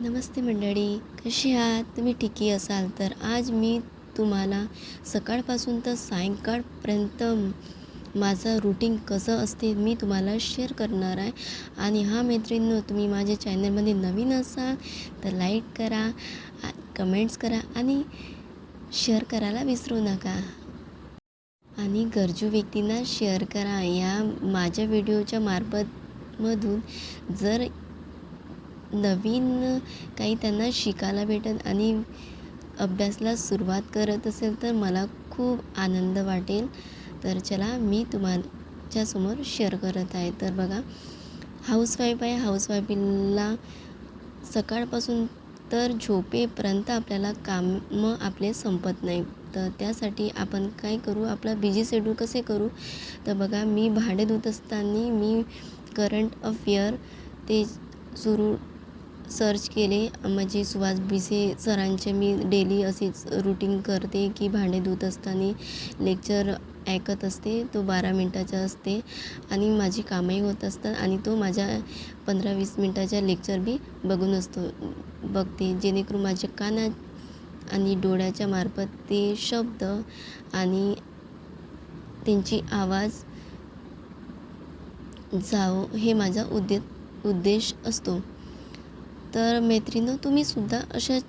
नमस्ते मंडळी कशी आहात? तुम्ही ठिकी असाल तर आज मी तुम्हाला सकाळपासून तर सायंकाळपर्यंत माझं रुटीन कसं असते मी तुम्हाला शेअर करणार आहे. आणि हा मैत्रिणींनो तुम्ही माझ्या चॅनलमध्ये नवीन असाल तर लाईक करा कमेंट्स करा आणि शेअर करायला विसरू नका. आणि गरजू व्यक्तींना शेअर करा. या माझ्या व्हिडिओच्या मार्फत मधून जर नवीन काही त्यांना शिकायला भेटेल आणि अभ्यासला सुरुवात करत असेल तर मला खूप आनंद वाटेल. तर चला मी तुमच्यासमोर शेअर करत आहे. तर बघा हाऊसवाईफ आहे. हाऊसवाईफला सकाळपासून तर झोपेपर्यंत आपल्याला कामं आपले संपत नाही. तर त्यासाठी आपण काय करू? आपला बिझी शेड्यूल कसे करू? तर बघा मी भाडे धुत असताना मी करंट अफेअर ते सुरू सर्च केले. म्हणजे सुभाष भिसे सरांचे मी डेली अशीच रुटीन करते की भांडे धुत असताना लेक्चर ऐकत असते. तो बारा मिनटाचा असते आणि माझी कामही होत असतात आणि तो माझ्या पंधरा वीस मिनटाच्या लेक्चर बी बघून असतो बघते. जेणेकरून माझ्या कानात आणि डोळ्याच्या मार्फत ते शब्द आणि त्यांची आवाज जावो हे माझा उद्दे उद्देश असतो. तर मैत्रिणं तुम्हीसुद्धा अशाच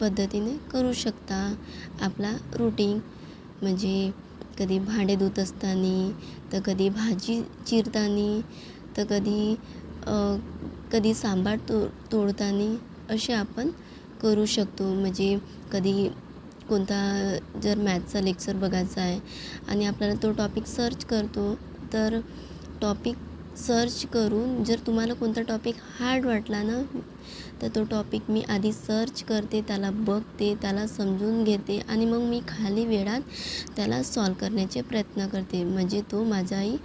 पद्धतीने करू शकता. आपला रुटीन म्हणजे कधी भांडे धुत असताना तर कधी भाजी चिरताना तर कधी कधी सांबार तो तोडताना असे आपण करू शकतो. म्हणजे कधी कोणता जर मॅथचा लेक्चर बघायचा आहे आणि आपल्याला तो टॉपिक सर्च करतो तर टॉपिक सर्च करून जर तुम्हाला कोणता टॉपिक हार्ड वाटला ना तर तो टॉपिक मी आधी सर्च करते त्याला बघते त्याला समजून घेते आणि मग मी खाली वेळात त्याला सॉल्व करण्याचे प्रयत्न करते. म्हणजे तो माझाही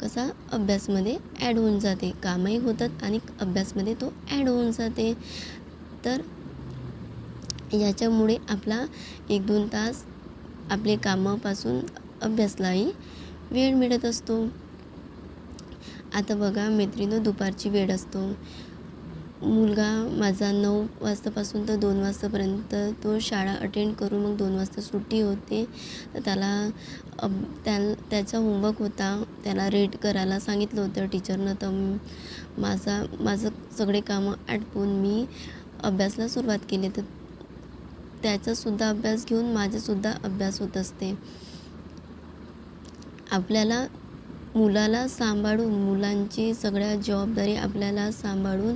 कसा अभ्यासमध्ये ॲड होऊन जाते. कामही होतात आणि अभ्यासमध्ये तो ॲड होऊन जाते. तर याच्यामुळे आपला एक दोन तास आपले कामापासून अभ्यासलाही वेळ मिळत असतो. आता बघा मैत्रिणी दुपारची वेळ असतो. मुलगा माझा नऊ वाजतापासून तर दोन वाजतापर्यंत तो शाळा अटेंड करून मग दोन वाजता सुट्टी होते. तर त्याला अब त्या त्याचा होमवर्क होता. त्याला रीड करायला सांगितलं होतं टीचरनं तर माझा माझं सगळे कामं आटपून मी अभ्यासला सुरुवात केली. तर त्याचासुद्धा अभ्यास घेऊन माझासुद्धा अभ्यास होत असते. आपल्याला मुलाला सांभाळून मुलांची सगळ्या जबाबदारी आपल्याला सांभाळून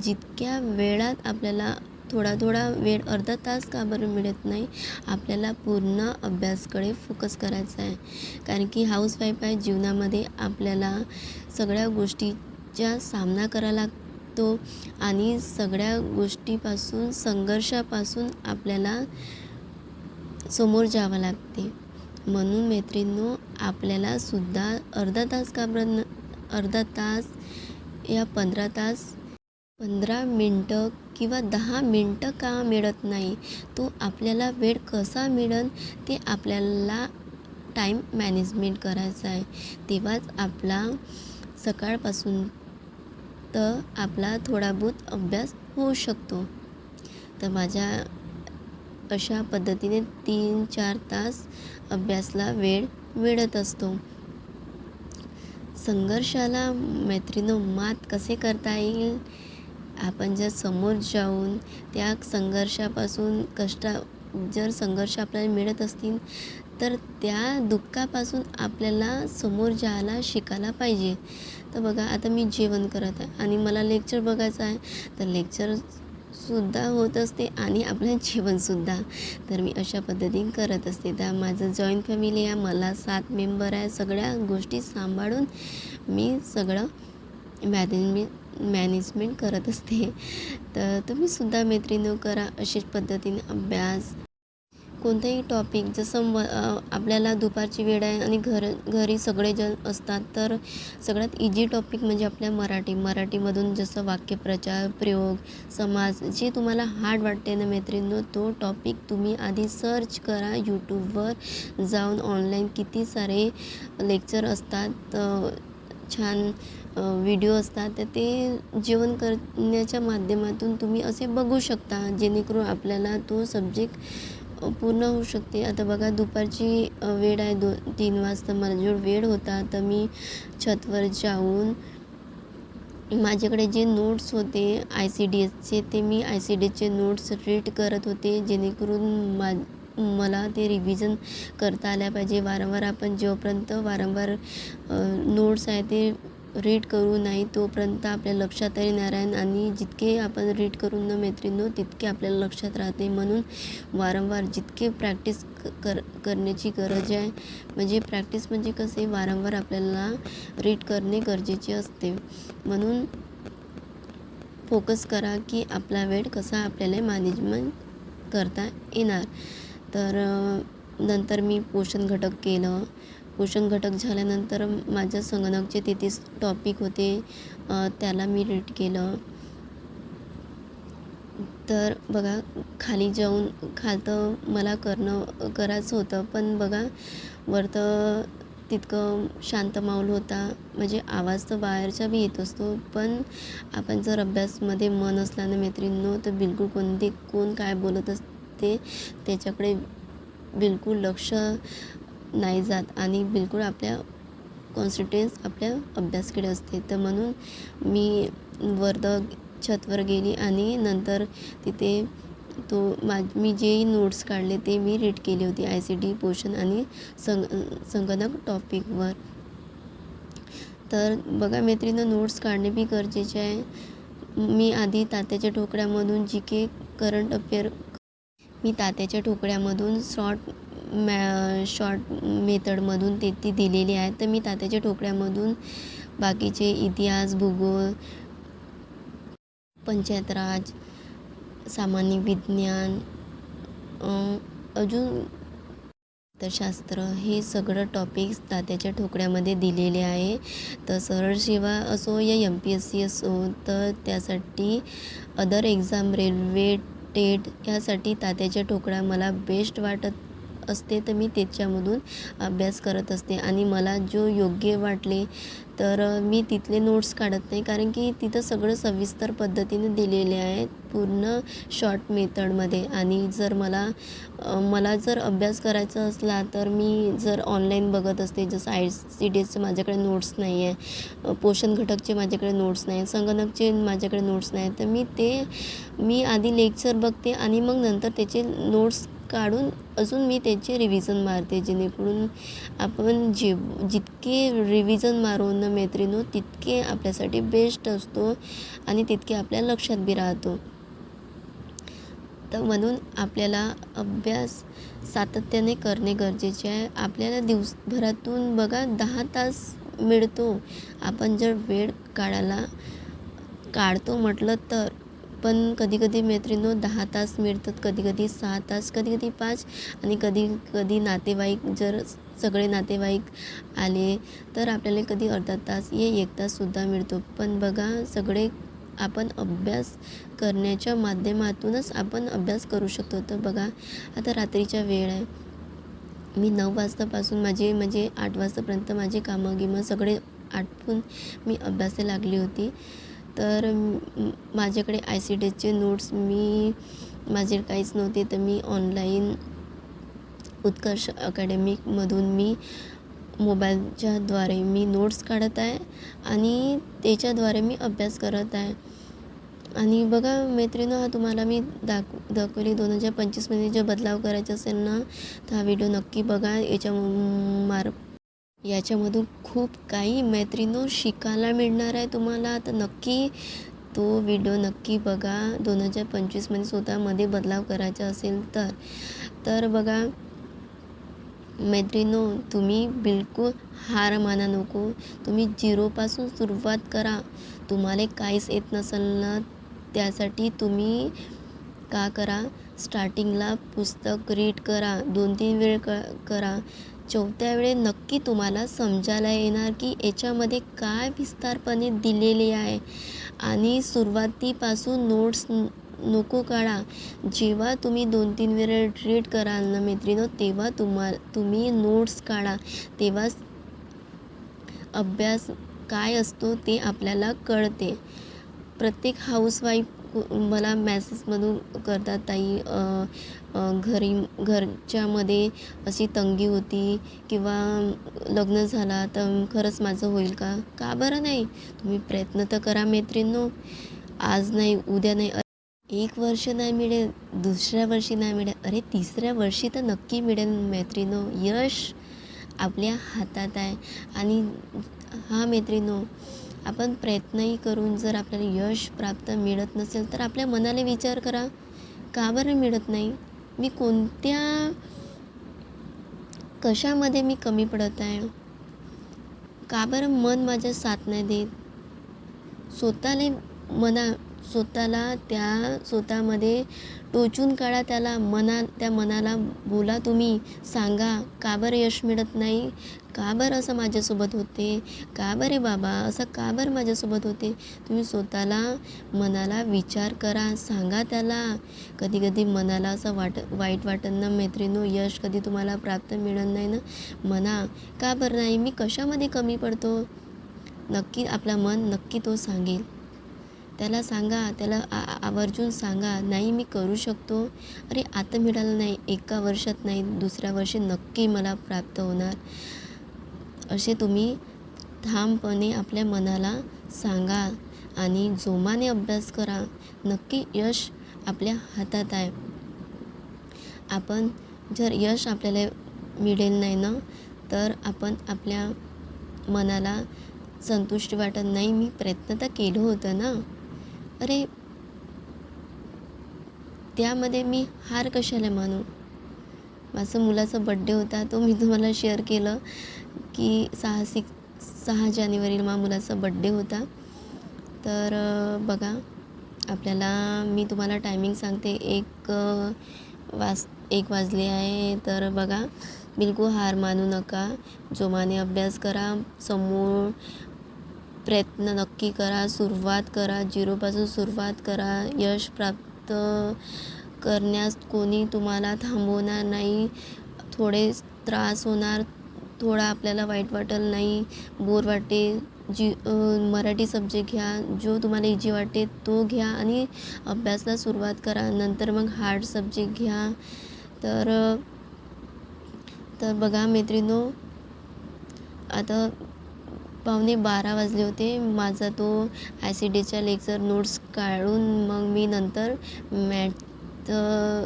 जितक्या वेळात आपल्याला थोडा थोडा वेळ अर्धा तास का बरं मिळत नाही आपल्याला पूर्ण अभ्यासकडे फोकस करायचा आहे. कारण की हाऊसवाईफ आहे जीवनामध्ये आपल्याला सगळ्या गोष्टीचा सामना करावा लागतो आणि सगळ्या गोष्टीपासून संघर्षापासून आपल्याला समोर जावं लागते. म्हणून मैत्रिणींनो आपल्याला सुद्धा अर्धा तास का बरं न अर्धा तास या पंधरा तास पंधरा मिनटं किंवा दहा मिनटं का मिळत नाही तो आपल्याला वेळ कसा मिळेल ते आपल्याला टाईम मॅनेजमेंट करायचा आहे. तेव्हाच आपला सकाळपासून तर आपला थोडा बहुत अभ्यास होऊ शकतो. तर माझ्या अशा पद्धतीने तीन चार तास अभ्यासला वेळ मिळत असतो. संघर्षाला मैत्रिणं मात कसे करता येईल? आपण जर समोर जाऊन त्या संघर्षापासून कष्टा जर संघर्ष आपल्याला मिळत असतील तर त्या दुःखापासून आपल्याला समोर जायला शिकायला पाहिजे. तर बघा आता मी जेवण करत आहे आणि मला लेक्चर बघायचं आहे. तर लेक्चर सुद्धा होत असते आणि आपलं जेवणसुद्धा तर मी अशा पद्धतीने करत असते. तर माझं जॉईंट फॅमिली आहे मला सात मेंबर आहे. सगळ्या गोष्टी सांभाळून मी सगळं मॅनेजमेंट मॅनेजमेंट करत असते. तर तुम्हीसुद्धा मैत्रिणी करा अशीच पद्धतीने अभ्यास कोणताही टॉपिक जसं म आपल्याला दुपारची वेळ आहे आणि घर घरी सगळेजण असतात तर सगळ्यात इजी टॉपिक म्हणजे आपल्या मराठी. मराठीमधून जसं वाक्यप्रचार प्रयोग समाज जे तुम्हाला हार्ड वाटते ना मैत्रिणींनो तो टॉपिक तुम्ही आधी सर्च करा यूट्यूबवर जाऊन ऑनलाईन किती सारे लेक्चर असतात छान व्हिडिओ असतात तर ते जेवण करण्याच्या माध्यमातून तुम्ही असे बघू शकता जेणेकरून आपल्याला तो सब्जेक्ट पूर्ण होऊ शकते. आता बघा दुपारची वेळ आहे दो तीन वाजता मला जो वेळ होता तर मी छतवर जाऊन माझ्याकडे जे नोट्स होते आय सी डी एसचे ते मी आय सी डी एसचे नोट्स रीड करत होते जेणेकरून मा मला ते रिव्हिजन करता आल्या पाहिजे. वारंवार आपण जेव्हापर्यंत वारंवार नोट्स आहे ते रीड करू नाही तोपर्यंत आपल्या लक्षात येणार आहे आणि जितके आपण रीड करून न मैत्रिणो तितके आपल्याला लक्षात राहते म्हणून वारंवार जितके प्रॅक्टिस कर करण्याची गरज आहे म्हणजे प्रॅक्टिस म्हणजे कसे वारंवार आपल्याला रीड करणे गरजेचे असते. म्हणून फोकस करा की आपला वेळ कसा आपल्याला मॅनेजमेंट करता येणार. तर नंतर मी पोषण घटक केलं. पोषण घटक झाल्यानंतर माझ्या संगणकचे तेहतीस टॉपिक होते. त्याला मी रीड केलं. तर बघा खाली जाऊन खालतं मला करणं करायचं होतं. पण बघा वरतं तितकं शांत माऊल होता. म्हणजे आवाज तर बाहेरचा बी येत असतो. पण आपण जर अभ्यासमध्ये मन असल्यानं मैत्रिणींनो तर बिलकुल कोणते कोण काय बोलत असते त्याच्याकडे बिलकुल लक्ष नाही जात. आणि बिलकुल आपल्या कॉन्सन्ट्रेन्स आपल्या अभ्यासकडे असते तर म्हणून मी वर्ध छतवर गेली आणि नंतर तिथे तो मा मी जे नोट्स काढले ते मी रीड केली होती. आय सी डी पोषण आणि संग संगणक टॉपिकवर तर बघा मैत्रीनं नोट्स काढणे बी गरजेचे आहे. मी आधी तात्याच्या ठोकळ्यामधून जी के करंट अफेअर मी तात्याच्या ठोकळ्यामधून शॉर्ट मॅ शॉर्ट मेथडमधून ते ती दिलेली आहे. तर मी तात्याच्या ठोकळ्यामधून बाकीचे इतिहास भूगोल पंचायत राज सामान्य विज्ञान अजून शास्त्र हे सगळं टॉपिक्स तात्याच्या ठोकळ्यामध्ये दिलेले आहे. तर सरळ सेवा असो या एम पी एस सी असो तर त्यासाठी अदर एक्झाम रेल्वे टेट यासाठी तात्याच्या ठोकळा मला बेस्ट वाटत असते तर मी त्याच्यामधून अभ्यास करत असते. आणि मला जो योग्य वाटले तर मी तिथले नोट्स काढत नाही. कारण की तिथं सगळं सविस्तर पद्धतीने दिलेले आहेत पूर्ण शॉर्ट मेथडमध्ये आणि जर मला मला जर अभ्यास करायचा असला तर मी जर ऑनलाईन बघत असते जसं आय सी डी एसचे माझ्याकडे नोट्स नाही आहे पोषण घटकचे माझ्याकडे नोट्स नाही संगणकचे माझ्याकडे नोट्स नाही तर मी ते मी आधी लेक्चर बघते आणि मग नंतर त्याचे नोट्स काढून अजून मी त्याचे रिव्हिजन मारते जेणेकरून आपण जे जितके रिव्हिजन मारून मैत्रिणो तितके आपल्यासाठी बेस्ट असतो आणि तितके आपल्या लक्षात बी राहतो. तर म्हणून आपल्याला अभ्यास सातत्याने करणे गरजेचे आहे. आपल्याला दिवसभरातून बघा दहा तास मिळतो. आपण जर वेळ काढायला काढतो म्हटलं तर. पण कधी कधी मैत्रिणींनो दहा तास मिळतात कधी कधी सहा तास कधी कधी पाच आणि कधी कधी नातेवाईक जर सगळे नातेवाईक आले तर आपल्याला कधी अर्धा तास ये एक ताससुद्धा मिळतो. पण बघा सगळे आपण अभ्यास करण्याच्या माध्यमातूनच आपण अभ्यास करू शकतो. तर बघा आता रात्रीच्या वेळ आहे. मी नऊ वाजतापासून माझे म्हणजे आठ वाजतापर्यंत माझे कामं गिमं सगळे आटपून मी अभ्यासाला लागली होती. तर माझ्याकडे आय सी डी एसचे नोट्स मी माझे काहीच नव्हते तर मी ऑनलाईन उत्कर्ष अकॅडमिकमधून मी मोबाईलच्याद्वारे मी नोट्स काढत आहे आणि त्याच्याद्वारे मी अभ्यास करत आहे. आणि बघा मैत्रिणं हा तुम्हाला मी दाखव दाखवली दोन हजार पंचवीसमध्ये जे बदलाव करायचा असेल ना तर हा व्हिडिओ नक्की बघा. याच्या मार्फ याच्यामधून खूप काही मैत्रिणींनो शिकायला मिळणार आहे तुम्हाला. तर नक्की तो व्हिडिओ नक्की बघा. दोन हजार पंचवीसमध्ये स्वतःमध्ये बदलाव करायचा असेल तर. तर बघा मैत्रिणो तुम्ही बिलकुल हार माना नको. तुम्ही झिरोपासून सुरुवात करा. तुम्हाला काहीच येत नसेल ना त्यासाठी तुम्ही का करा? स्टार्टिंगला पुस्तक रीड करा. दोन तीन वेळ क करा. चौथ्या वेळे नक्की तुम्हाला समजायला येणार की याच्यामध्ये काय विस्तारपणे दिलेले आहे. आणि सुरुवातीपासून नोट्स नको काढा. जेव्हा तुम्ही दोन तीन वेळा रीड कराल ना मैत्रिणींनो तेव्हा तुम्हा तुम्ही नोट्स काढा. तेव्हाच अभ्यास काय असतो ते आपल्याला कळते. प्रत्येक हाऊसवाईफ मला मॅसेजमधून करतात ताई घरी घरच्यामध्ये अशी तंगी होती किंवा लग्न झाला तर खरंच माझं होईल का? का बरं नाही? तुम्ही प्रयत्न तर करा मैत्रिणींनो. आज नाही उद्या नाही. एक वर्ष नाही मिळेल दुसऱ्या वर्षी नाही मिळेल. अरे तिसऱ्या वर्षी तर नक्की मिळेल मैत्रिणो यश आपल्या हातात आहे. आणि हा मैत्रिणो आपण प्रयत्नही करून जर आपल्याला यश प्राप्त मिळत नसेल तर आपल्या मनाला विचार करा का बरं मिळत नाही? मी कोणत्या कशामध्ये मी कमी पडत आहे? का बरं मन माझ्या साथ नाही देत? स्वतःला मना स्वतःला त्या स्वतःमध्ये टोचून काढा त्याला मना त्या मनाला बोला तुम्ही सांगा का बरं यश मिळत नाही? का बरं असं माझ्यासोबत होते? का बरे बाबा? असं का बरं माझ्यासोबत होते? तुम्ही स्वतःला मनाला विचार करा सांगा त्याला. कधी कधी मनाला असं वाट वाईट वाटत ना मैत्रिणो यश कधी तुम्हाला प्राप्त मिळत नाही ना? म्हणा का बरं नाही? मी कशामध्ये कमी पडतो? नक्की आपला मन नक्की तो सांगेल. त्याला सांगा त्याला आ आवर्जून सांगा नाही मी करू शकतो. अरे आता मिळालं नाही एका वर्षात नाही दुसऱ्या वर्षी नक्की मला प्राप्त होणार. असे तुम्ही ठामपणे आपल्या मनाला सांगा आणि जोमाने अभ्यास करा. नक्की यश आपल्या हातात आहे. आपण जर यश आपल्याला मिळेल नाही ना तर आपण आपल्या मनाला संतुष्टी वाटत नाही. मी प्रयत्न तर केलं होतं ना. अरे त्यामध्ये मी हार कशाला मानू? माझं मुलाचा बड्डे होता तो मी तुम्हाला शेअर केलं की सहा सिक्स सहा जानेवारीला मा मुलाचा बड्डे होता. तर बघा आपल्याला मी तुम्हाला टायमिंग सांगते. एक वाज एक वाजले आहे. तर बघा बिलकुल हार मानू नका. जोमाने अभ्यास करा. समोर प्रयत्न नक्की करा सुरुवात करा झिरोपासून सुरुवात करा. यश प्राप्त करण्यास कोणी तुम्हाला थांबवणार नाही. थोडे त्रास होणार थोडा आपल्याला वाईट वाटेल नाही. बोर वाटे जी मराठी सब्जेक्ट घ्या. जो तुम्हाला इजी वाटते तो घ्या आणि अभ्यासाला सुरुवात करा. नंतर मग हार्ड सब्जेक्ट घ्या. तर तर बघा मैत्रिणो आता पावणे बारा वाजले होते. माझा तो आय सी डीच्या लेक्चर नोट्स काढून मग मी नंतर मॅथ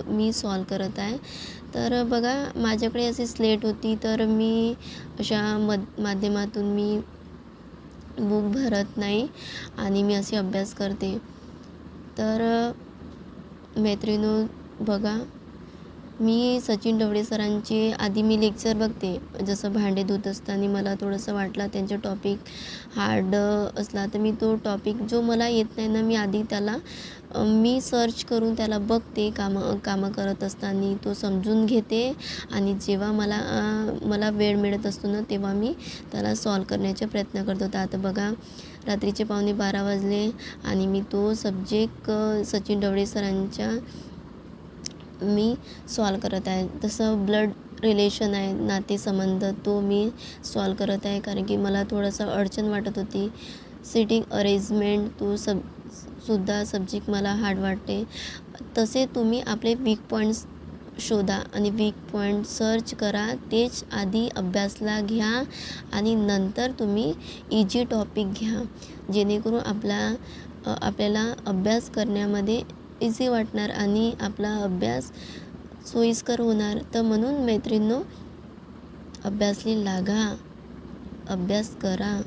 मी सॉल्व करत आहे. तर बघा माझ्याकडे अशी स्लेट होती. तर मी अशा मद माध्यमातून मी बुक भरत नाही आणि मी असे अभ्यास करते. तर मैत्रिणी बघा मी सचिन ढवळे सरांचे आधी मी लेक्चर बघते. जसं भांडे धुत असताना मला थोडंसं वाटलं त्यांचं टॉपिक हार्ड असला तर मी तो टॉपिक जो मला येत नाही ना मी आधी त्याला मी सर्च करून त्याला बघते कामं कामं करत असताना तो समजून घेते आणि जेव्हा मला मला वेळ मिळत असतो ना तेव्हा मी त्याला सॉल्व करण्याचा प्रयत्न करत. होता आता बघा रात्रीचे पावणे बारा वाजले आणि मी तो सब्जेक्ट सचिन ढवळे सरांच्या मी सॉल्व करत आहे. तसं ब्लड रिलेशन आहे नातेसंबंध तो मी सॉल्व करत आहे. कारण की मला थोडंसं अडचण वाटत होती. सिटिंग अरेंजमेंट तो सब सुद्धा सब्जेक्ट मला हार्ड वाटते. तसे तुम्ही आपले वीक पॉईंट्स शोधा आणि वीक पॉईंट सर्च करा. तेच आधी अभ्यासला घ्या आणि नंतर तुम्ही इजी टॉपिक घ्या. जेणेकरून आपला आपल्याला अभ्यास करण्यामध्ये इझी वाटणार आणि आपला अभ्यास सोयीस्कर होणार. तर म्हणून मैत्रिणींनो अभ्यासली लागा अभ्यास करा.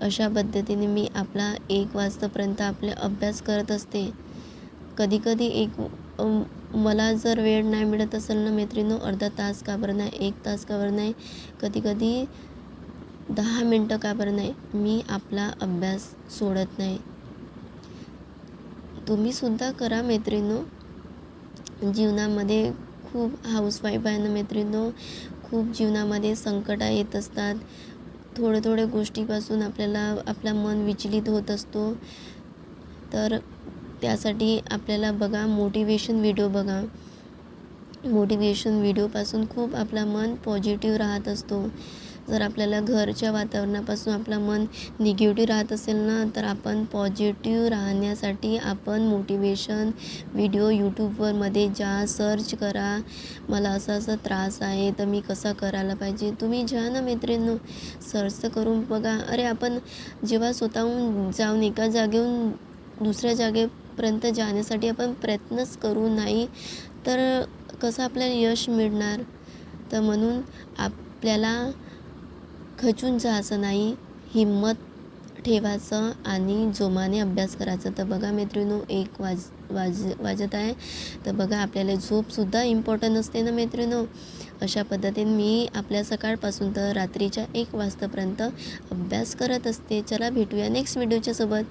अशा पद्धतीने मी आपला एक वाजतापर्यंत आपले अभ्यास करत असते. कधीकधी एक मला जर वेळ नाही मिळत असेल ना मैत्रिणीनो अर्धा तास का बरं नाही एक तास का बरं नाही कधीकधी दहा मिनटं का बरं नाही मी आपला अभ्यास सोडत नाही. तुम्हीसुद्धा करा मैत्रिणो. जीवनामध्ये खूप हाऊसवाईफ आहे ना मैत्रिणो. खूप जीवनामध्ये संकट येत असतात. थोड्या थोड्या गोष्टीपासून आपल्याला आपला मन विचलित होत असतो. तर त्यासाठी आपल्याला बघा मोटिवेशन व्हिडिओ बघा. मोटिवेशन व्हिडिओपासून खूप आपला मन पॉझिटिव्ह राहत असतो. जर आपल्याला घरच्या वातावरणापासून आपलं मन निगेटिव्ह राहत असेल ना तर आपण पॉझिटिव्ह राहण्यासाठी आपण मोटिवेशन व्हिडिओ यूट्यूबवरमध्ये जा सर्च करा. मला असा असा त्रास आहे तर मी कसा करायला पाहिजे? तुम्ही जा ना मैत्रिणींनो सर्च करून बघा. अरे आपण जेव्हा स्वतःहून जाऊन एका जागेहून दुसऱ्या जागेपर्यंत जाण्यासाठी आपण प्रयत्नच करू नाही तर कसं आपल्याला यश मिळणार? तर म्हणून आपल्याला खचून जायचं नाही हिंमत ठेवायचं आणि जोमाने अभ्यास करायचा. तर बघा मैत्रिणींनो एक वाज वाज वाजत आहे. तर बघा आपल्याला झोपसुद्धा इम्पॉर्टंट असते ना मैत्रिणींनो? अशा पद्धतीने मी आपल्या सकाळपासून तर रात्रीच्या एक वाजतापर्यंत अभ्यास करत असते. चला भेटूया नेक्स्ट व्हिडिओच्या सोबत.